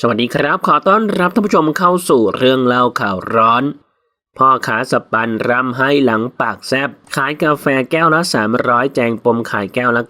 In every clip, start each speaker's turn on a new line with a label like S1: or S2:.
S1: สวัสดีครับ ขอต้อนรับท่านผู้ชมเข้าสู่เรื่องเล่าข่าวร้อน พ่อขาสปันร่ำให้หลังปากแซบขายกาแฟแก้วละ 300 แจงปมขายแก้วละ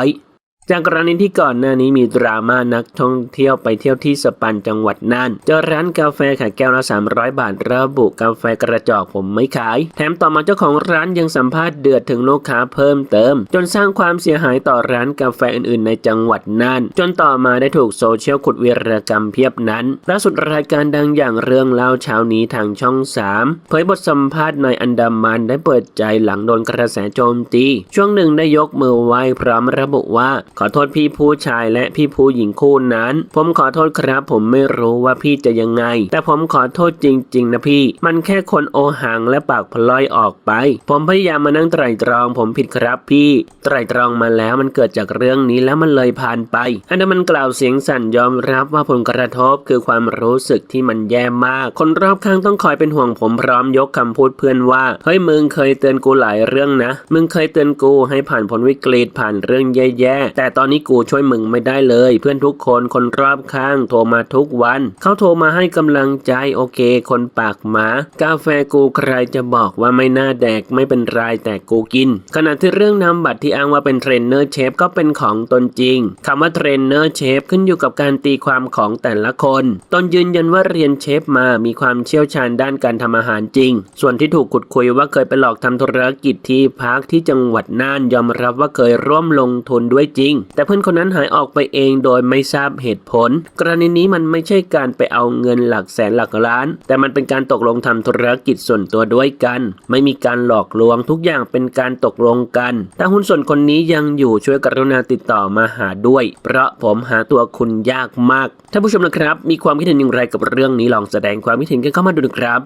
S1: 900 จากกรณีที่ก่อนหน้านี้มีดราม่านักท่องเที่ยวไปเที่ยวที่สปันจังหวัดน่านเจอร้านกาแฟขายแก้วละ 300 บาทระบุกาแฟกระจอกผมไม่ขาย แถมต่อมาเจ้าของร้านยังสัมภาษณ์เดือดถึงลูกค้าเพิ่มเติม จนสร้างความเสียหายต่อร้านกาแฟอื่นๆ ในจังหวัดน่าน จนต่อมาได้ถูกโซเชียลขุดวีรกรรมเพียบนั้นล่าสุดรายการดังอย่างเรื่องเล่าเช้านี้ทางช่อง 3 เผยบทสัมภาษณ์นายอันดามันได้เปิดใจหลังโดนกระแสโจมตีช่วงหนึ่งได้ยกมือไหว้พร้อมระบุว่าขอโทษพี่ผู้ชายและพี่ผู้หญิงคู่นั้น ผมขอโทษครับ ผมไม่รู้ว่าพี่จะยังไง แต่ผมขอโทษจริง ๆ นะพี่ มันแค่คนโอหังและปากพลอยออกไป ผมพยายามมานั่งไตร่ตรอง ผมผิดครับพี่ ไตร่ตรองมาแล้วมันเกิดจากเรื่องนี้แล้วมันเลยผ่านไป อันนั้นมันกล่าวเสียงสั่นยอมรับว่าผลกระทบคือความรู้สึกที่มันแย่มาก คนรอบข้างต้องคอยเป็นห่วงผมพร้อมยกคำพูดเพื่อนว่าเฮ้ยมึงเคยเตือนกูหลายเรื่องนะ มึงเคยเตือนกูให้ผ่านพ้นวิกฤตผ่านเรื่องแย่ๆแต่ตอนนี้กูช่วยมึงไม่ได้เลย เพื่อนทุกคนคนรอบข้างโทรมาทุกวัน เขาโทรมาให้กำลังใจโอเค คนปากหมากาแฟกูใครจะบอกว่าไม่น่าแดกไม่เป็นไรแต่กูกิน ขณะที่เรื่องนำบัตรที่อ้างว่าเป็นเทรนเนอร์เชฟก็เป็นของตนจริงคำว่าเทรนเนอร์เชฟขึ้นอยู่กับการตีความของแต่ละคนตนยืนยันว่าเรียนเชฟมามีความเชี่ยวชาญด้านการทำอาหารจริง ส่วนที่ถูกขุดคุยว่าเคยไปหลอกทำธุรกิจที่พักที่จังหวัดน่านยอมรับว่าเคยร่วมลงทุนด้วยจริงแต่เพื่อนคนนั้นหายออกไปเองโดยไม่ทราบเหตุผล กรณีนี้มันไม่ใช่การไปเอาเงินหลักแสนหลักล้าน แต่มันเป็นการตกลงทำธุรกิจส่วนตัวด้วยกัน ไม่มีการหลอกลวงทุกอย่างเป็นการตกลงกัน ถ้าหุ้นส่วนคนนี้ยังอยู่ช่วยกรุณาติดต่อมาหาด้วย เพราะผมหาตัวคุณยากมากท่านผู้ชมนะครับ มีความคิดเห็นอย่างไรกับเรื่องนี้ลองแสดงความคิดเห็นกันเข้ามาดูนะครับ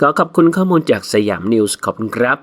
S1: ขอขอบคุณข้อมูลจากสยามนิวส์ขอบคุณครับ